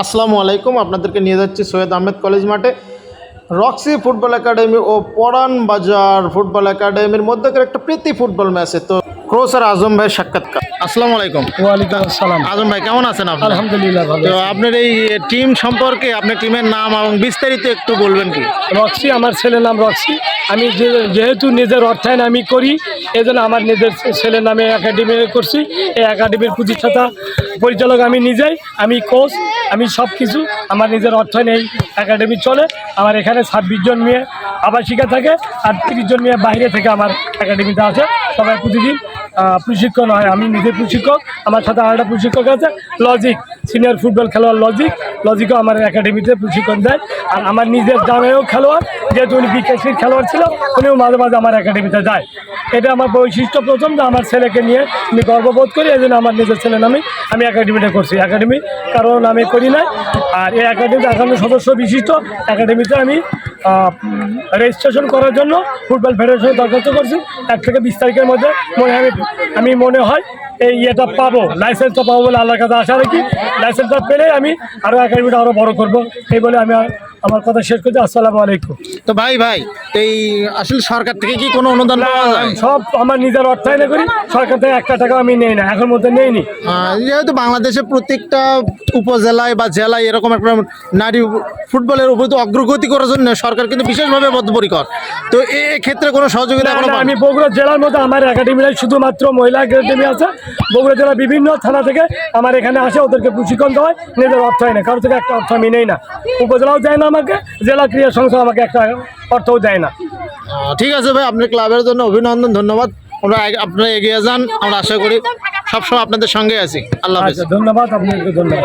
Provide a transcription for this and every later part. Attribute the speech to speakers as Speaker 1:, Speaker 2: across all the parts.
Speaker 1: আসসালামু আলাইকুম, আপনাদেরকে নিয়ে যাচ্ছি সৈয়দ আহমেদ কলেজ মাঠে। রক্সি ফুটবল একাডেমি ও পরান বাজার ফুটবল একাডেমির মধ্যেকার একটা প্রীতি ফুটবল ম্যাচে তো ক্রোসার আজম ভাই সাক্ষাৎকার। আসসালামু আলাইকুম।
Speaker 2: ওয়ালাইকুম আসসালাম।
Speaker 1: আজম ভাই কেমন আছেন আপনি?
Speaker 2: আলহামদুলিল্লাহ ভালো
Speaker 1: তো আপনার এই টিম সম্পর্কে আপনার টিমের নাম এবং বিস্তারিত একটু বলবেন কি?
Speaker 2: রক্সি আমার ছেলের নাম রক্সি। আমি যেহেতু নিজের অর্থায়ন আমি করি এই জন্য আমার নিজের ছেলের নামে একাডেমি করছি। এই একাডেমির প্রতিষ্ঠাতা পরিচালক আমি নিজেই। আমি কোচ আমি সব কিছু আমার নিজের অর্থায়ন এই একাডেমি চলে। আমার এখানে ছাব্বিশ জন মেয়ে আবাসিকা থাকে আর তিরিশ জন মেয়ে বাইরে থেকে আমার একাডেমিতে আছে সবাই প্রতিদিন প্রশিক্ষণ হয়। আমি নিজে প্রশিক্ষক, আমার সাথে আরেকটা প্রশিক্ষক আছে লজিক সিনিয়র ফুটবল খেলোয়াড় লজিক লজিকও আমার একাডেমিতে প্রশিক্ষণ দেয়। আর আমার নিজের জানায়ও খেলোয়াড়, যেহেতু উনি বিকেএসির খেলোয়াড় ছিল, উনিও মাঝে মাঝে আমার একাডেমিতে যায়। এটা আমার বৈশিষ্ট্য প্রথম যে আমার ছেলেকে নিয়ে আমি গর্ববোধ করি, এই জন্য আমার নিজের ছেলে নামে আমি একাডেমিটা করছি। একাডেমি কারণ আমি করি না আর এই একাডেমিতে একান্ন সদস্য বিশিষ্ট। একাডেমিতে আমি রেজিস্ট্রেশন করার জন্য ফুটবল ফেডারেশন দরখাস্ত করছি। এক থেকে বিশ তারিখের মধ্যে মনে আমি আমি মনে হয় এই ইয়েটা পাবো লাইসেন্সটা পাবো বলে আল্লাহর কাছে আশা রাখি। লাইসেন্সটা পেলে আমি আরও একাডেমিটা আরও বড় করব, এই বলে আমি আমার কথা শেষ করছি আসসালামু আলাইকুম।
Speaker 1: তো ভাই ভাই এই আসলে সরকার থেকে কি কোনো অনুদান পাওয়া যায়?
Speaker 2: সব আমার নিজের অর্থায়নে করি সরকার থেকে একটা টাকা আমি নেই না এখন মধ্যে নেইনি।
Speaker 1: আহ, যেহেতু বাংলাদেশে প্রত্যেকটা উপজেলায় বা জেলায় এরকম একটা নারী ফুটবলের উপর তো অগ্রগতি করার জন্য সরকার কিন্তু বিশেষভাবে বদ্ধপরিকর। তো এ ক্ষেত্রে কোনো সহযোগিতা
Speaker 2: না, না, আমি বগুড়া জেলার মধ্যে আমার একাডেমিটাই শুধুমাত্র মহিলা একাডেমি আছে। বগুড়া জেলার বিভিন্ন থানা থেকে আমার এখানে আসে ওদেরকে প্রশিক্ষণ দেওয়া হয় নিজের অর্থায়নে কারও থেকে একটা অর্থ আমি নেই না। উপজেলাও যায় না আমাকে জেলা ক্রীড়া সংস্থা আমাকে একটা অর্থও দেয় না।
Speaker 1: ঠিক আছে ভাই আপনার ক্লাবের জন্য অভিনন্দন ধন্যবাদ। আমরা আপনারা এগিয়ে যান আমরা আশা করি সবসময় আপনাদের সঙ্গে আছি। আল্লাহ
Speaker 2: আচ্ছা ধন্যবাদ আপনাকে ধন্যবাদ।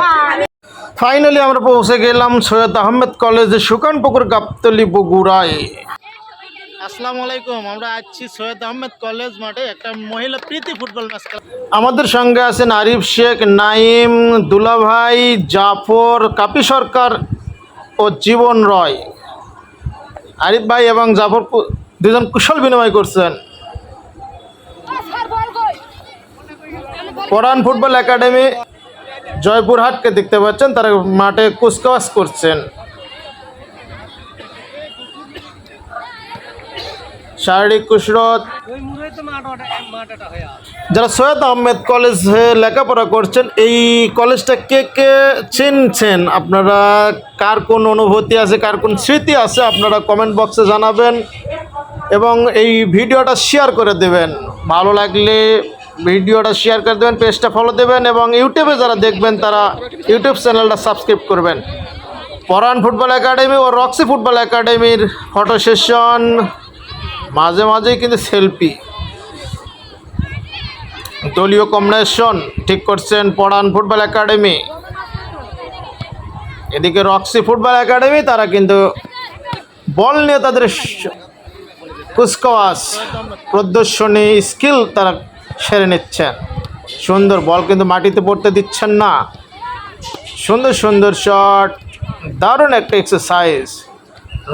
Speaker 1: ফাইনালি আমরা পৌঁছে গেলাম সৈয়দ আহমেদ কলেজে সুকানপুকুর গাবতলি বগুড়ায়। আসসালামু আলাইকুম আমরা আছি সৈয়দ আহমেদ কলেজ মাঠে একটা মহিলা প্রীতি ফুটবল ম্যাচ আমাদের সঙ্গে আছেন আরিফ শেখ নাইম দুলাভাই জাফর কাপি সরকার ও জীবন রয়। আরিফ ভাই এবং জাফর দুজন কুশল বিনিময় করছেন। পরান ফুটবল একাডেমি জয়পুরহাটকে দেখতে পাচ্ছেন, তারা মাঠে কুচকাওয়াজ করছেন। শারীরিক কুসরত যারা সৈয়দ আহমেদ কলেজে লেখাপড়া করছেন, এই কলেজটা কে কে চিনছেন? আপনারা কার কোন অনুভূতি আছে, কার কোন স্মৃতি আছে, আপনারা কমেন্ট বক্সে জানাবেন এবং এই ভিডিওটা শেয়ার করে দেবেন। ভালো লাগলে ভিডিওটা শেয়ার করে দেবেন পেজটা ফলো দেবেন এবং ইউটিউবে যারা দেখবেন, তারা ইউটিউব চ্যানেলটা সাবস্ক্রাইব করবেন। পরান ফুটবল একাডেমি ও রক্সি ফুটবল একাডেমির ফটো সেশন মাঝে মাঝেই কিন্তু সেলফি দলীয় কম্বিনেশন ঠিক করছেন পড়ান ফুটবল একাডেমি। এদিকে রক্সি ফুটবল একাডেমি, তারা কিন্তু বল নিয়ে তাদের কুচকাওয়াজ, প্রদর্শনী স্কিল তারা সেরে নিচ্ছেন। সুন্দর বল কিন্তু মাটিতে পড়তে দিচ্ছেন না। সুন্দর সুন্দর শট দারুণ একটা exercise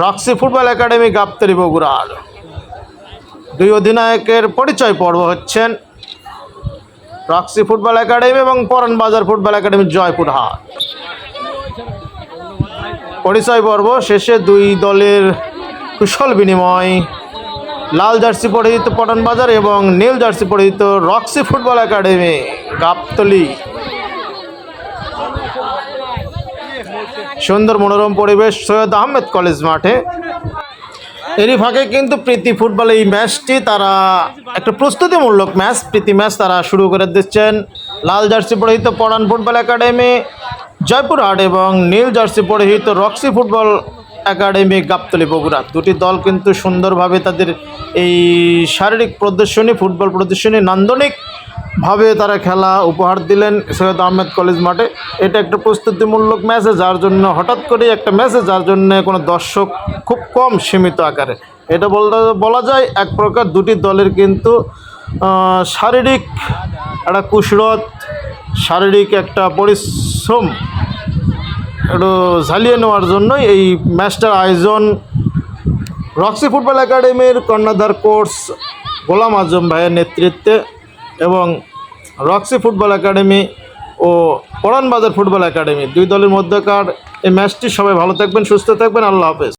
Speaker 1: Roxy football academy Gabtali বগুড়ার। দুই অধিনায়কের পরিচয় পর্ব হচ্ছেন রক্সি ফুটবল একাডেমি এবং পরান বাজার ফুটবল একাডেমি জয়পুরহাট। পরিচয় পর্ব শেষে দুই দলের কুশল বিনিময়। লাল জার্সি পরিহিত পটন বাজার এবং নীল জার্সি পরিহিত রক্সি ফুটবল একাডেমি গাবতলি। সুন্দর মনোরম পরিবেশ সৈয়দ আহমেদ কলেজ মাঠে। এরই ফাঁকে কিন্তু প্রীতি ফুটবল এই ম্যাচটি তারা একটা প্রস্তুতিমূলক ম্যাচ, প্রীতি ম্যাচ তারা শুরু করে দিচ্ছেন। লাল জার্সি পরিহিত পড়ান ফুটবল একাডেমি, জয়পুরহাট এবং নীল জার্সি পরিহিত Roxy football academy Gabtali Bogura. দুটি দল কিন্তু সুন্দরভাবে তাদের এই শারীরিক প্রদর্শনী, ফুটবল প্রদর্শনী নান্দনিক ভাবে তারা খেলা উপহার দিলেন সৈয়দ আহমেদ কলেজ মাঠে। এটা একটা প্রস্তুতিমূলক ম্যাচে, যার জন্য হঠাৎ করে একটা ম্যাচে, যার জন্য কোনো দর্শক খুব কম সীমিত আকারে। এটা বলা যায় এক প্রকার দুটি দলের কিন্তু শারীরিক একটা কুসরত শারীরিক একটা পরিশ্রম একটু ঝালিয়ে নেওয়ার জন্য এই ম্যাচটার আয়োজন রক্সি ফুটবল একাডেমির কর্ণাধার কোর্স গোলাম আজম ভাইয়ের নেতৃত্বে এবং রক্সি ফুটবল একাডেমি ও পরানবাজার ফুটবল একাডেমি, দুই দলের মধ্যকার এই ম্যাচটি সবাই ভালো থাকবেন, সুস্থ থাকবেন, আল্লাহ হাফেজ।